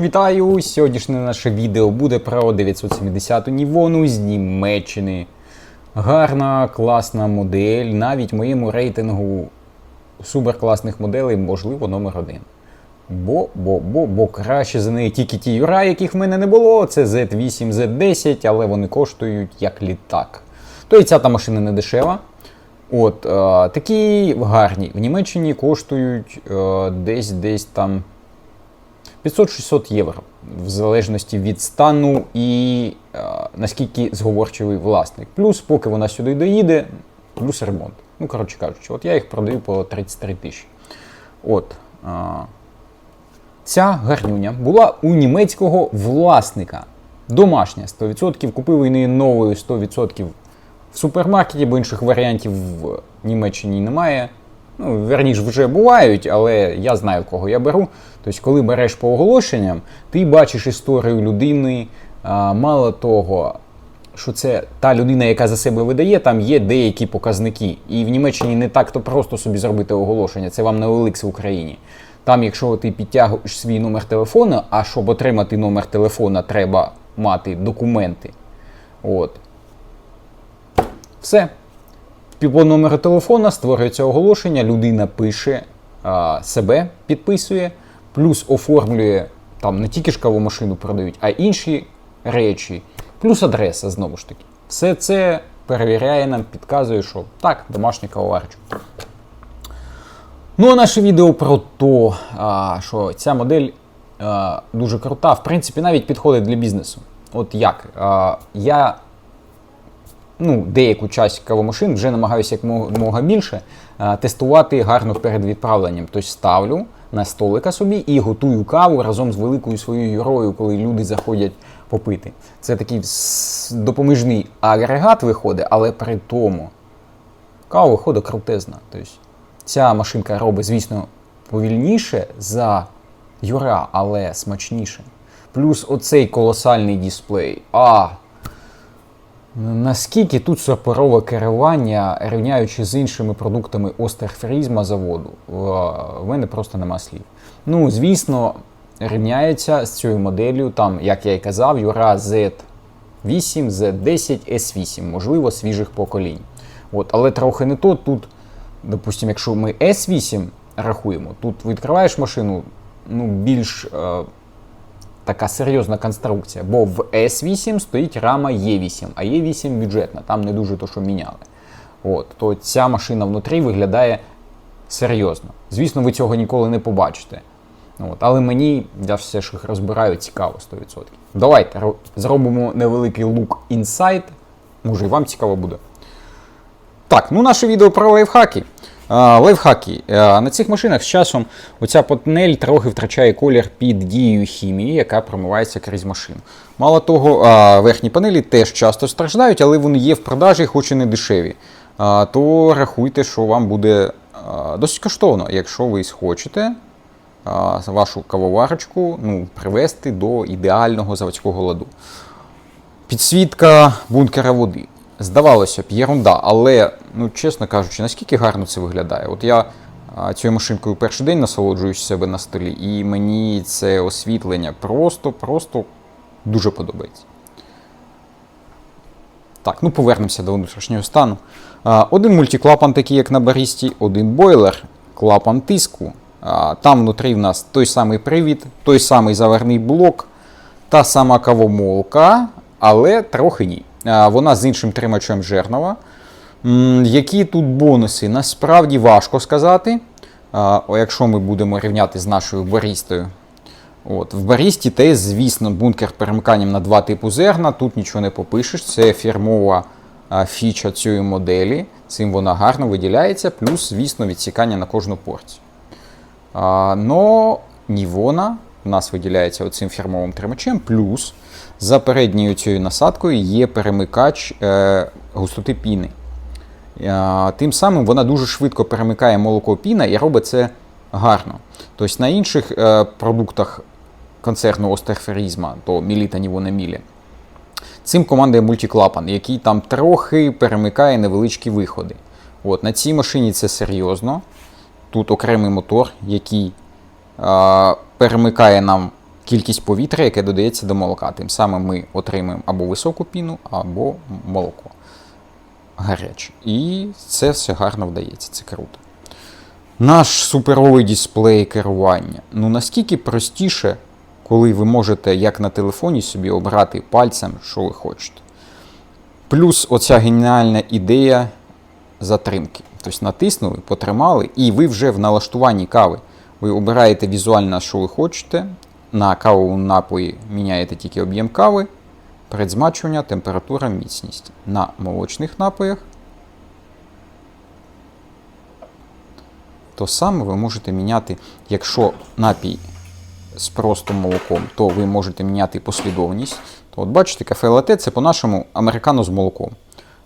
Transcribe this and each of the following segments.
Вітаю! Сьогоднішнє наше відео буде про 970 Нівону з Німеччини. Гарна, класна модель. Навіть моєму рейтингу суперкласних моделей, можливо, номер один. Бо, бо, бо, бо краще за неї тільки ті юра, яких в мене не було. Це Z8, Z10, але вони коштують як літак. То і ця та машина не дешева. От, е, такі гарні. В Німеччині коштують е, десь десь там 500-600 євро, в залежності від стану і е, наскільки зговорчивий власник. Плюс, поки вона сюди доїде, плюс ремонт. Ну, коротше кажучи, от я їх продаю по 33 тисячі. От. Е, ця гарнюня була у німецького власника. Домашня 100%. Купив її новою 100% в супермаркеті, бо інших варіантів в Німеччині немає. Ну, верніше, вже бувають, але я знаю, кого я беру. Тобто, коли береш по оголошенням, ти бачиш історію людини. Мало того, що це та людина, яка за себе видає, там є деякі показники. І в Німеччині не так то просто собі зробити оголошення. Це вам не OLX в Україні. Там, якщо ти підтягуєш свій номер телефону, а щоб отримати номер телефона, треба мати документи. От. Все. По номеру телефона створюється оголошення, людина пише а, себе, підписує, плюс оформлює там не тільки ж кавомашину продають, а інші речі, плюс адреса знову ж таки. Все це перевіряє нам, підказує, що так, домашня кавоварочка. Ну, а наше відео про те, що ця модель а, дуже крута, в принципі, навіть підходить для бізнесу. От як? А, я ну, деяку часть кавомашин вже намагаюся якомога більше тестувати гарно перед відправленням. Тобто ставлю на столика собі і готую каву разом з великою своєю юрою, коли люди заходять попити. Це такий допоміжний агрегат виходить, але при тому кава виходить крутезна. Тобто ця машинка робить, звісно, повільніше за юра, але смачніше. Плюс оцей колосальний дисплей. А, Наскільки тут сапорове керування, рівняючи з іншими продуктами Остерфрізма заводу, в в мене просто нема слів. Ну, звісно, рівняється з цією моделлю, там, як я і казав, Юра Z8, Z10, S8, можливо, свіжих поколінь. От, але трохи не то. Тут, допустимо, якщо ми S8 рахуємо, тут відкриваєш машину, ну, більш. Е, така серйозна конструкція, бо в S8 стоїть рама E8, а E8 бюджетна, там не дуже то, що міняли. От, то ця машина внутрі виглядає серйозно. Звісно, ви цього ніколи не побачите. От, але мені, я все ж їх розбираю, цікаво 100%. Давайте зробимо невеликий лук інсайт. Може, і вам цікаво буде. Так, ну наше відео про лайфхаки. Лайфхаки. На цих машинах з часом оця панель трохи втрачає колір під дією хімії, яка промивається крізь машину. Мало того, верхні панелі теж часто страждають, але вони є в продажі, хоч і не дешеві. То рахуйте, що вам буде досить коштовно, якщо ви схочете вашу кавоварочку ну, привести до ідеального заводського ладу. Підсвітка бункера води. Здавалося б, єрунда, але, ну, чесно кажучи, наскільки гарно це виглядає. От я цією машинкою перший день насолоджуюсь себе на столі, і мені це освітлення просто, просто дуже подобається. Так, ну повернемося до внутрішнього стану. Один мультиклапан, такий як на барісті, один бойлер, клапан тиску. Там внутрі в нас той самий привід, той самий заварний блок, та сама кавомолка, але трохи ні. Вона з іншим тримачем жернова. Які тут бонуси? Насправді важко сказати. Якщо ми будемо рівняти з нашою барістою. От, в барісті теж, звісно, бункер перемиканням на два типу зерна. Тут нічого не попишеш. Це фірмова фіча цієї моделі. Цим вона гарно виділяється, плюс, звісно, відсікання на кожну порцію. Но Нівона у нас виділяється оцим фірмовим тримачем, плюс за передньою цією насадкою є перемикач е, густоти піни. Е, тим самим вона дуже швидко перемикає молоко піна і робить це гарно. Тобто на інших е, продуктах концерну Остерферізма, то мілі та Нівона мілі, Цим командує мультиклапан, який там трохи перемикає невеличкі виходи. От, на цій машині це серйозно. Тут окремий мотор, який а, перемикає нам кількість повітря, яке додається до молока. Тим самим ми отримуємо або високу піну, або молоко гаряче. І це все гарно вдається, це круто. Наш суперовий дисплей керування. Ну наскільки простіше, коли ви можете, як на телефоні, собі обрати пальцем, що ви хочете. Плюс оця геніальна ідея затримки. Тобто натиснули, потримали, і ви вже в налаштуванні кави. Ви обираєте візуально, що ви хочете. На кавовому напої міняєте тільки об'єм кави, предзмачування, температура, міцність. На молочних напоях то саме ви можете міняти, якщо напій з простим молоком, то ви можете міняти послідовність. То от бачите, кафе лате це по-нашому американо з молоком.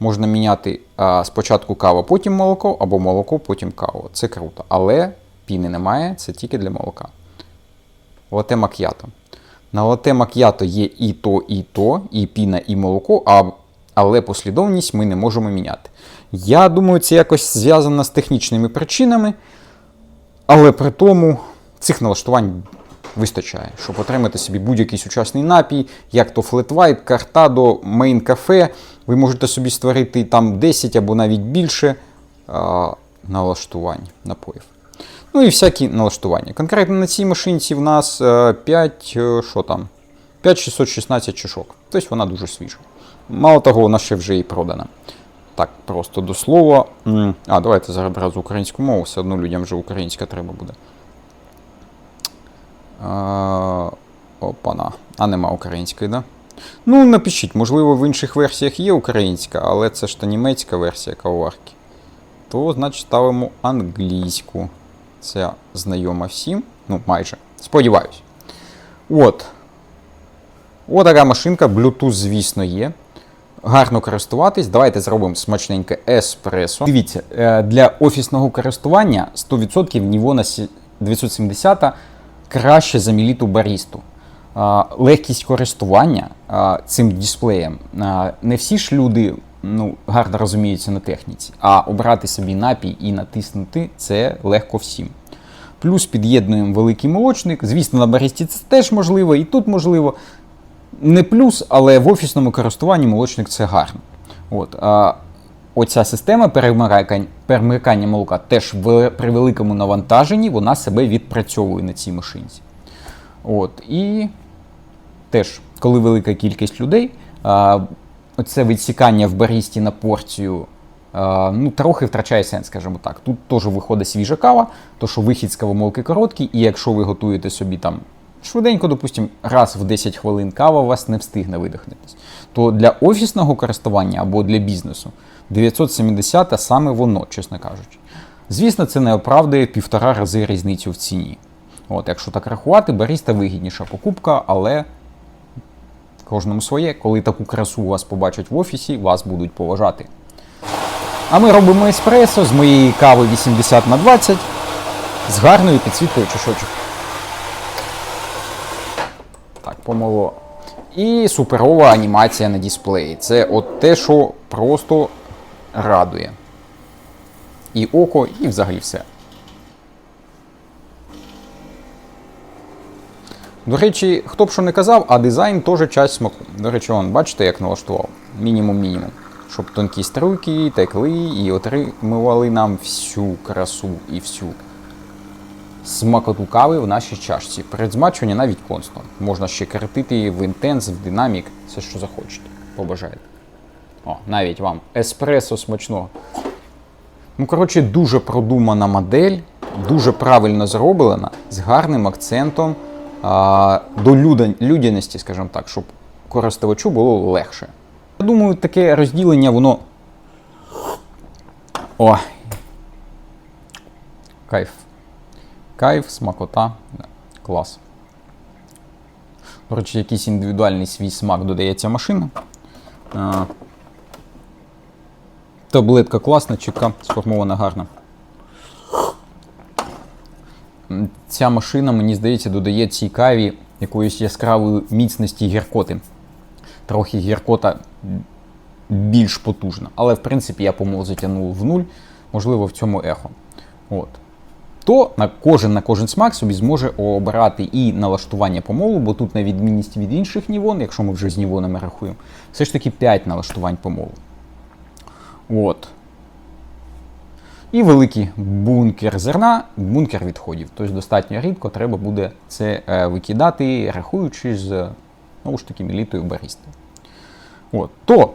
Можна міняти а, спочатку кава, потім молоко, або молоко, потім каву. Це круто. Але піни немає, це тільки для молока. Лате мак'ято. На лате мак'ято є і то, і то, і піна, і молоко, а, але послідовність ми не можемо міняти. Я думаю, це якось зв'язано з технічними причинами, але при тому цих налаштувань вистачає, щоб отримати собі будь-який сучасний напій, як то White, Картадо, Main Cafe. Ви можете собі створити там 10 або навіть більше а, налаштувань напоїв. Ну і всякі налаштування. Конкретно на цій машинці в нас е, 5, е, що там, 5616 чашок. Тобто вона дуже свіжа. Мало того, вона ще вже і продана. Так, просто до слова. А, давайте зараз українську мову, все одно людям вже українська треба буде. А, опана. А нема української, да? Ну, напишіть, можливо, в інших версіях є українська, але це ж та німецька версія кавоварки. То, значить, ставимо англійську. Це знайома всім. Ну, майже. Сподіваюсь. От. От така машинка, Bluetooth, звісно, є. Гарно користуватись. Давайте зробимо смачненьке еспресо. Дивіться, е, для офісного користування 100% Нівона 970 краще за Міліту Барісту. Легкість користування цим дисплеєм. Не всі ж люди ну, гарно розуміються на техніці, а обрати собі напій і натиснути це легко всім. Плюс під'єднуємо великий молочник. Звісно, на баристі це теж можливо, і тут можливо. Не плюс, але в офісному користуванні молочник це гарно. От, а, оця система перемикання, молока теж в, при великому навантаженні вона себе відпрацьовує на цій машинці. От, і теж, коли велика кількість людей, оце відсікання в барісті на порцію а, ну, трохи втрачає сенс, скажімо так. Тут теж виходить свіжа кава, то що вихід з кавомолки короткий, і якщо ви готуєте собі там швиденько, допустимо, раз в 10 хвилин кава у вас не встигне видихнутися, то для офісного користування або для бізнесу 970 саме воно, чесно кажучи. Звісно, це не оправдує півтора рази різницю в ціні. От, Якщо так рахувати, баріста вигідніша покупка, але кожному своє. Коли таку красу вас побачать в офісі, вас будуть поважати. А ми робимо еспресо з моєї кави 80 на 20 з гарною підсвіткою чашочок. Так, помоло. І суперова анімація на дисплеї. Це от те, що просто радує. І око, і взагалі все. До речі, хто б що не казав, а дизайн теж часть смаку. До речі, вон, бачите, як налаштував? Мінімум-мінімум. Щоб тонкі струйки текли і отримували нам всю красу і всю смакоту кави в нашій чашці. Перед змачуванням навіть констно. Можна ще крутити в інтенс, в динамік, все, що захочете. Побажаєте. О, навіть вам еспресо смачного. Ну, коротше, дуже продумана модель, дуже правильно зроблена, з гарним акцентом до людяності, скажімо так, щоб користувачу було легше. Я думаю, таке розділення, воно. О! Кайф. Кайф, смакота. Клас. До речі, якийсь індивідуальний свій смак додається машина. Таблетка класна, чека сформована гарно. Ця машина, мені здається, додає цій каві якоїсь яскравої міцності гіркоти. Трохи гіркота більш потужна. Але в принципі я помол затягнув в нуль, можливо, в цьому ехо. От. то на кожен на кожен смак собі зможе обирати і налаштування помолу, бо тут на відмінність від інших нівон, якщо ми вже з нівонами рахуємо, все ж таки 5 налаштувань помолу. От. І великий бункер зерна, бункер відходів. Тобто достатньо рідко треба буде це е, викидати, рахуючи з знову ж таки мілітою баристи. От. То